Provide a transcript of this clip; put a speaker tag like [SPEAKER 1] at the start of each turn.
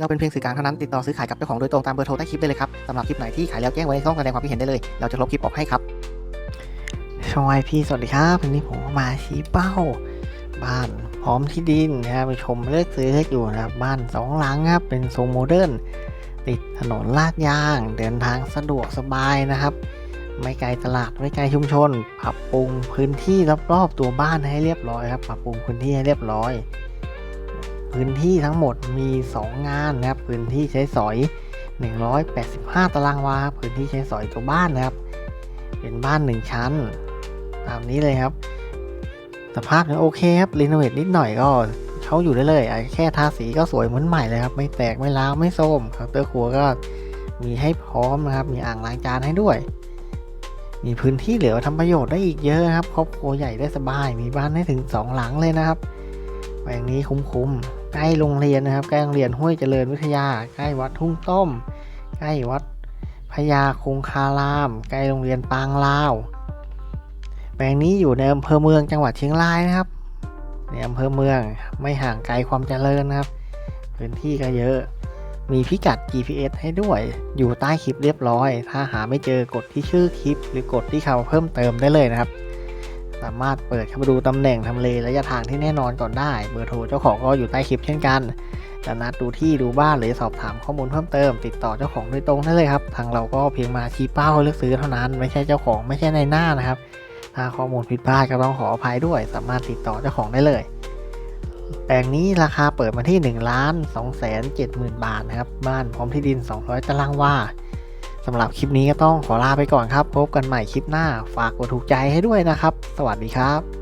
[SPEAKER 1] เราเป็นเพียงสื่อกลางเท่านั้นติดต่อซื้อขายกับเจ้าของโดยตรงตามเบอร์โทรใต้คลิปได้เลยครับสำหรับคลิปไหนที่ขายแล้วแจ้งไว้ในช่องแสดงความคิดเห็นได้เลย เราจะลบคลิปออกให้ครับชวายพี่สวัสดีครับวันนี้ผมมาชี้เป้า บ้านพร้อมที่ดินนะครับไปชมเลือกซื้อให้อยู่นะครับบ้านสองหลังครับเป็นทรงโมเดิร์นติดถนนลาดยาง เดินทางสะดวกสบายนะครับ ไม่ไกลตลาดไม่ไกลชุมชน ปรับปรุงพื้นที่รอบๆตัวบ้านให้เรียบร้อยครับ ปรับปรุงพื้นที่ให้เรียบร้อย พื้นที่ทั้งหมดมี 2 งานนะครับ พื้นที่ใช้สอย 185 ตารางวาครับพื้นที่ใช้สอยตัวบ้านนะครับ เป็นบ้าน 1 ชั้น ตามนี้เลยครับ สภาพยังโอเคครับ รีโนเวทนิดหน่อยก็เขาอยู่ได้เลยอะแค่ทาสีก็สวยเหมือนใหม่เลยครับ ไม่แตกไม่ร้าวไม่โทมเคาน์เตอร์ครัวก็มีให้พร้อมนะครับ มีอ่างล้างจานให้ด้วย มีพื้นที่เหลือทำประโยชน์ได้อีกเยอะครับ ครอบครัวใหญ่ได้สบาย มีบ้านให้ถึง 2 หลังเลยนะครับแปลงนี้คุ้มๆ ใกล้โรงเรียนนะครับ ใกล้โรงเรียนห้วยเจริญวิทยา ใกล้วัดทุ่งต้ม ใกล้วัดพญาคงคาราม ใกล้โรงเรียนปางลาวแปลงนี้อยู่ในอำเภอเมืองจังหวัดเชียงรายนะครับ ในอำเภอเมืองไม่ห่างไกลความเจริญนะครับ พื้นที่ก็เยอะ มีพิกัด GPS ให้ด้วย อยู่ใต้คลิปเรียบร้อย ถ้าหาไม่เจอกดที่ชื่อคลิป หรือกดที่คำเพิ่มเติมได้เลยนะครับ สามารถเปิดเข้าไปดูตำแหน่งทำเลระยะทางที่แน่นอนก่อนได้ เบอร์โทรเจ้าของก็อยู่ใต้คลิปเช่นกันจะนัดดูที่ดูบ้านหรือสอบถามข้อมูลเพิ่มเติม ติดต่อเจ้าของโดยตรงได้เลยครับ ทางเราก็เพียงมาชี้เป้าเลือกซื้อเท่านั้น ไม่ใช่เจ้าของไม่ใช่ในหน้านะครับ ถ้าข้อมูลผิดพลาดก็ต้องขออภัยด้วย สามารถติดต่อเจ้าของได้เลย แปลงนี้ราคาเปิดมาที่1ล้าน2แสน7หมื่นบาทนะครับ บ้านพร้อมที่ดิน 200 ตารางวาำหรับคลิปนี้ก็ต้องขอลาไปก่อนครับ พบกันใหม่คลิปหน้า ฝากกดถูกใจให้ด้วยนะครับ สวัสดีครับ